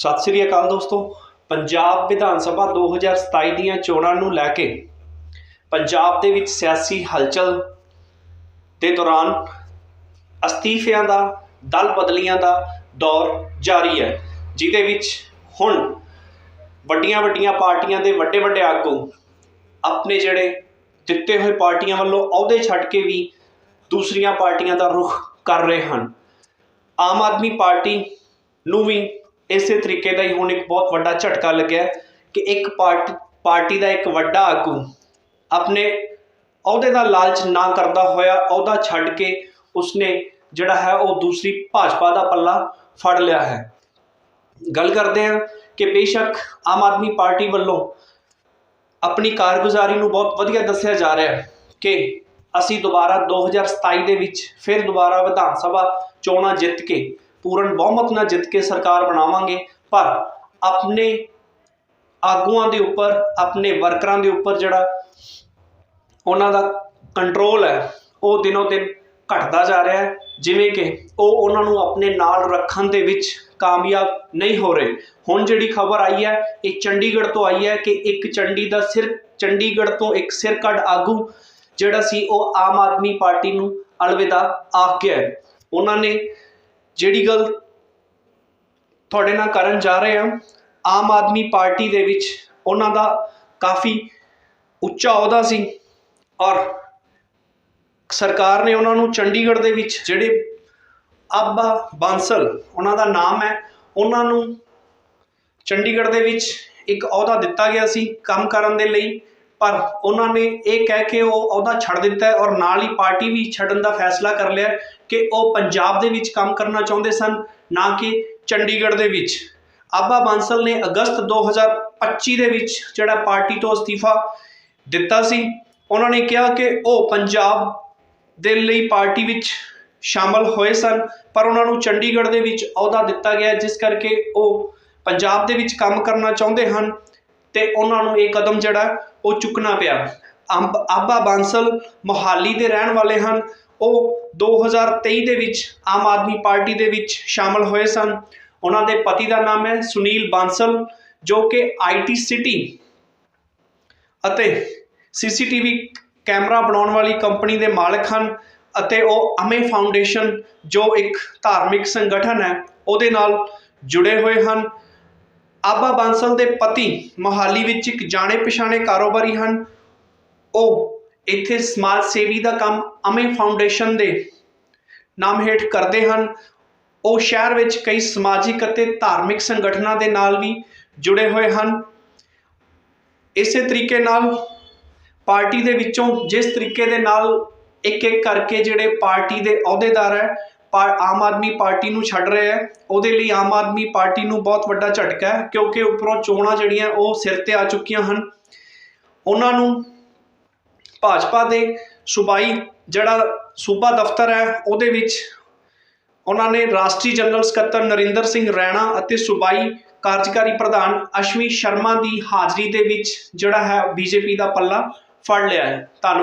ਸਤਿ ਸ੍ਰੀ ਅਕਾਲ ਦੋਸਤੋ। ਪੰਜਾਬ ਵਿਧਾਨ ਸਭਾ 2027 ਦੀਆਂ ਚੋਣਾਂ ਨੂੰ ਲੈ ਕੇ ਪੰਜਾਬ ਦੇ ਵਿੱਚ ਸਿਆਸੀ ਹਲਚਲ ਦੇ ਦੌਰਾਨ ਅਸਤੀਫਿਆਂ ਦਾ, ਦਲ ਬਦਲੀਆਂ ਦਾ ਦੌਰ ਜਾਰੀ ਹੈ, ਜਿਹਦੇ ਵਿੱਚ ਹੁਣ ਵੱਡੀਆਂ ਵੱਡੀਆਂ ਪਾਰਟੀਆਂ ਦੇ ਵੱਡੇ ਵੱਡੇ ਆਗੂ ਆਪਣੇ ਜਿਹੜੇ ਦਿੱਤੇ ਹੋਏ ਪਾਰਟੀਆਂ ਵੱਲੋਂ ਅਹੁਦੇ ਛੱਡ ਕੇ ਵੀ ਦੂਸਰੀਆਂ ਪਾਰਟੀਆਂ ਦਾ ਰੁਖ ਕਰ ਰਹੇ ਹਨ। ਆਮ ਆਦਮੀ ਪਾਰਟੀ ਨੂੰ ਵੀ ਇਸੇ ਤਰੀਕੇ ਦਾ ਹੀ ਹੁਣ ਇੱਕ ਬਹੁਤ ਵੱਡਾ ਝਟਕਾ ਲੱਗਿਆ ਕਿ ਇੱਕ ਪਾਰਟੀ ਪਾਰਟੀ ਦਾ ਇੱਕ ਵੱਡਾ ਆਗੂ ਆਪਣੇ ਅਹੁਦੇ ਦਾ ਲਾਲਚ ਨਾ ਕਰਦਾ ਹੋਇਆ ਅਹੁਦਾ ਛੱਡ ਕੇ ਉਸਨੇ ਜਿਹੜਾ ਹੈ ਉਹ ਦੂਸਰੀ ਭਾਜਪਾ ਦਾ ਪੱਲਾ ਫੜ ਲਿਆ ਹੈ। ਗੱਲ ਕਰਦੇ ਹਾਂ ਕਿ ਬੇਸ਼ੱਕ ਆਮ ਆਦਮੀ ਪਾਰਟੀ ਵੱਲੋਂ ਆਪਣੀ ਕਾਰਗੁਜ਼ਾਰੀ ਨੂੰ ਬਹੁਤ ਵਧੀਆ ਦੱਸਿਆ ਜਾ ਰਿਹਾ ਹੈ ਕਿ ਅਸੀਂ ਦੁਬਾਰਾ 2027 ਦੇ ਵਿੱਚ ਫਿਰ ਦੁਬਾਰਾ ਵਿਧਾਨ ਸਭਾ ਚੋਣਾਂ ਜਿੱਤ ਕੇ ਪੂਰਨ ਬਹੁਮਤ ਨਾਲ ਜਿੱਤ ਕੇ ਸਰਕਾਰ ਬਣਾਵਾਂਗੇ, ਪਰ ਆਪਣੇ ਆਗੂਆਂ ਦੇ ਉੱਪਰ, ਆਪਣੇ ਵਰਕਰਾਂ ਦੇ ਉੱਪਰ ਜਿਹੜਾ ਉਹਨਾਂ ਦਾ ਕੰਟਰੋਲ ਹੈ, ਉਹ ਦਿਨੋ ਦਿਨ ਘਟਦਾ ਜਾ ਰਿਹਾ ਹੈ। ਜਿਵੇਂ ਕਿ ਉਹ ਉਹਨਾਂ ਨੂੰ ਆਪਣੇ ਨਾਲ ਰੱਖਣ ਦੇ ਵਿੱਚ ਕਾਮਯਾਬ ਨਹੀਂ ਹੋ ਰਹੇ। ਹੁਣ ਜਿਹੜੀ ਖਬਰ ਆਈ ਹੈ, ਇਹ ਚੰਡੀਗੜ੍ਹ ਤੋਂ ਆਈ ਹੈ ਕਿ ਇੱਕ ਚੰਡੀ ਦਾ ਸਿਰ, ਚੰਡੀਗੜ੍ਹ ਤੋਂ ਇੱਕ ਸਿਰ ਕੱਢ ਆਗੂ ਜਿਹੜਾ ਸੀ, ਉਹ ਆਮ ਆਦਮੀ ਪਾਰਟੀ ਨੂੰ ਅਲਵਿਦਾ ਆਖ ਗਿਆ ਉਹਨਾਂ ਨੇ ਜਿਹੜੀ ਗੱਲ ਤੁਹਾਡੇ ਨਾਲ ਕਰਨ ਜਾ ਰਹੇ ਹਾਂ, ਆਮ ਆਦਮੀ ਪਾਰਟੀ ਦੇ ਵਿੱਚ ਉਹਨਾਂ ਦਾ ਕਾਫੀ ਉੱਚਾ ਅਹੁਦਾ ਸੀ ਔਰ ਸਰਕਾਰ ਨੇ ਉਹਨਾਂ ਨੂੰ ਚੰਡੀਗੜ੍ਹ ਦੇ ਵਿੱਚ ਜਿਹੜੇ ਆਬਾ ਬਾਂਸਲ ਉਹਨਾਂ ਦਾ ਨਾਮ ਹੈ, ਉਹਨਾਂ ਨੂੰ ਚੰਡੀਗੜ੍ਹ ਦੇ ਵਿੱਚ ਇੱਕ ਅਹੁਦਾ ਦਿੱਤਾ ਗਿਆ ਸੀ ਕੰਮ ਕਰਨ ਦੇ ਲਈ। ਪਰ ਉਹਨਾਂ ਨੇ ਇਹ ਕਹਿ ਕੇ ਉਹ ਅਹੁਦਾ ਛੱਡ ਦਿੱਤਾ ਔਰ ਨਾਲ ਹੀ ਪਾਰਟੀ ਵੀ ਛੱਡਣ ਦਾ ਫੈਸਲਾ ਕਰ ਲਿਆ ਕਿ ਉਹ ਪੰਜਾਬ ਦੇ ਵਿੱਚ ਕੰਮ ਕਰਨਾ ਚਾਹੁੰਦੇ ਸਨ, ਨਾ ਕਿ ਚੰਡੀਗੜ੍ਹ ਦੇ ਵਿੱਚ। ਆਬਾ ਬਾਂਸਲ ਨੇ ਅਗਸਤ 2025 ਦੇ ਵਿੱਚ ਜਿਹੜਾ ਪਾਰਟੀ ਤੋਂ ਅਸਤੀਫਾ ਦਿੱਤਾ ਸੀ, ਉਹਨਾਂ ਨੇ ਕਿਹਾ ਕਿ ਉਹ ਪੰਜਾਬ ਦੇ ਲਈ ਪਾਰਟੀ ਵਿੱਚ ਸ਼ਾਮਲ ਹੋਏ ਸਨ, ਪਰ ਉਹਨਾਂ ਨੂੰ ਚੰਡੀਗੜ੍ਹ ਦੇ ਵਿੱਚ ਅਹੁਦਾ ਦਿੱਤਾ ਗਿਆ ਜਿਸ ਕਰਕੇ ਉਹ ਪੰਜਾਬ ਦੇ ਵਿੱਚ ਕੰਮ ਕਰਨਾ ਚਾਹੁੰਦੇ ਹਨ। ਤੇ ਉਹਨਾਂ ਨੂੰ ਇਹ ਕਦਮ ਜਿਹੜਾ ਉਹ ਚੁੱਕਣਾ ਪਿਆ। ਅੰਬ ਆਬਾ ਬਾਂਸਲ ਮੋਹਾਲੀ ਦੇ ਰਹਿਣ ਵਾਲੇ ਹਨ। ਉਹ 2023 ਦੇ ਵਿੱਚ ਆਮ ਆਦਮੀ ਪਾਰਟੀ ਦੇ ਵਿੱਚ ਸ਼ਾਮਲ ਹੋਏ ਸਨ। ਉਹਨਾਂ ਦੇ ਪਤੀ ਦਾ ਨਾਮ ਹੈ ਸੁਨੀਲ ਬਾਂਸਲ, ਜੋ ਕਿ ਆਈਟੀ ਸਿਟੀ ਅਤੇ ਸੀਸੀਟੀਵੀ ਕੈਮਰਾ ਬਣਾਉਣ ਵਾਲੀ ਕੰਪਨੀ ਦੇ ਮਾਲਕ ਹਨ ਅਤੇ ਉਹ ਅਮੇ ਫਾਊਂਡੇਸ਼ਨ, ਜੋ ਇੱਕ ਧਾਰਮਿਕ ਸੰਗਠਨ ਹੈ, ਉਹਦੇ ਨਾਲ ਜੁੜੇ ਹੋਏ ਹਨ। ਆਬਾ ਬਾਂਸਲ ਦੇ ਪਤੀ ਮੋਹਾਲੀ ਵਿੱਚ ਇੱਕ ਜਾਣੇ ਪਛਾਣੇ ਕਾਰੋਬਾਰੀ ਹਨ। ਉਹ ਇੱਥੇ ਸਮਾਜ ਸੇਵੀ ਦਾ ਕੰਮ ਅਮੇ ਫਾਊਂਡੇਸ਼ਨ ਦੇ ਨਾਮ ਹੇਠ ਕਰਦੇ ਹਨ। ਉਹ ਸ਼ਹਿਰ ਵਿੱਚ ਕਈ ਸਮਾਜਿਕ ਅਤੇ ਧਾਰਮਿਕ ਸੰਗਠਨਾਂ ਦੇ ਨਾਲ ਵੀ ਜੁੜੇ ਹੋਏ ਹਨ। ਇਸੇ ਤਰੀਕੇ ਨਾਲ ਪਾਰਟੀ ਦੇ ਵਿੱਚੋਂ ਜਿਸ ਤਰੀਕੇ ਦੇ ਨਾਲ ਇੱਕ ਇੱਕ ਕਰਕੇ ਜਿਹੜੇ ਪਾਰਟੀ ਦੇ ਅਹੁਦੇਦਾਰ ਹੈ ਆਮ ਆਦਮੀ ਪਾਰਟੀ ਨੂੰ ਛੱਡ ਰਿਹਾ ਹੈ। ਉਹਦੇ ਲਈ ਆਮ ਆਦਮੀ ਪਾਰਟੀ ਨੂੰ ਬਹੁਤ ਵੱਡਾ ਝਟਕਾ ਹੈ, ਕਿਉਂਕਿ ਉੱਪਰੋਂ ਚੋਣਾਂ ਜਿਹੜੀਆਂ ਉਹ ਸਿਰ ਤੇ ਆ ਚੁੱਕੀਆਂ ਹਨ। ਉਹਨਾਂ ਨੂੰ ਭਾਜਪਾ ਦੇ ਸੂਬਾਈ ਜਿਹੜਾ ਸੂਬਾ ਦਫ਼ਤਰ ਹੈ, ਉਹਦੇ ਵਿੱਚ ਉਹਨਾਂ ਨੇ ਰਾਸ਼ਟਰੀ ਜਨਰਲ ਸਕੱਤਰ ਨਰਿੰਦਰ ਸਿੰਘ ਰੈਣਾ ਅਤੇ ਸੂਬਾਈ ਕਾਰਜਕਾਰੀ ਪ੍ਰਧਾਨ ਅਸ਼ਵੀ ਸ਼ਰਮਾ ਦੀ ਹਾਜ਼ਰੀ ਦੇ ਵਿੱਚ ਜਿਹੜਾ ਹੈ, ਬੀਜੇਪੀ ਦਾ ਪੱਲਾ ਫੜ ਲਿਆ ਹੈ। ਧੰਨਵਾਦ।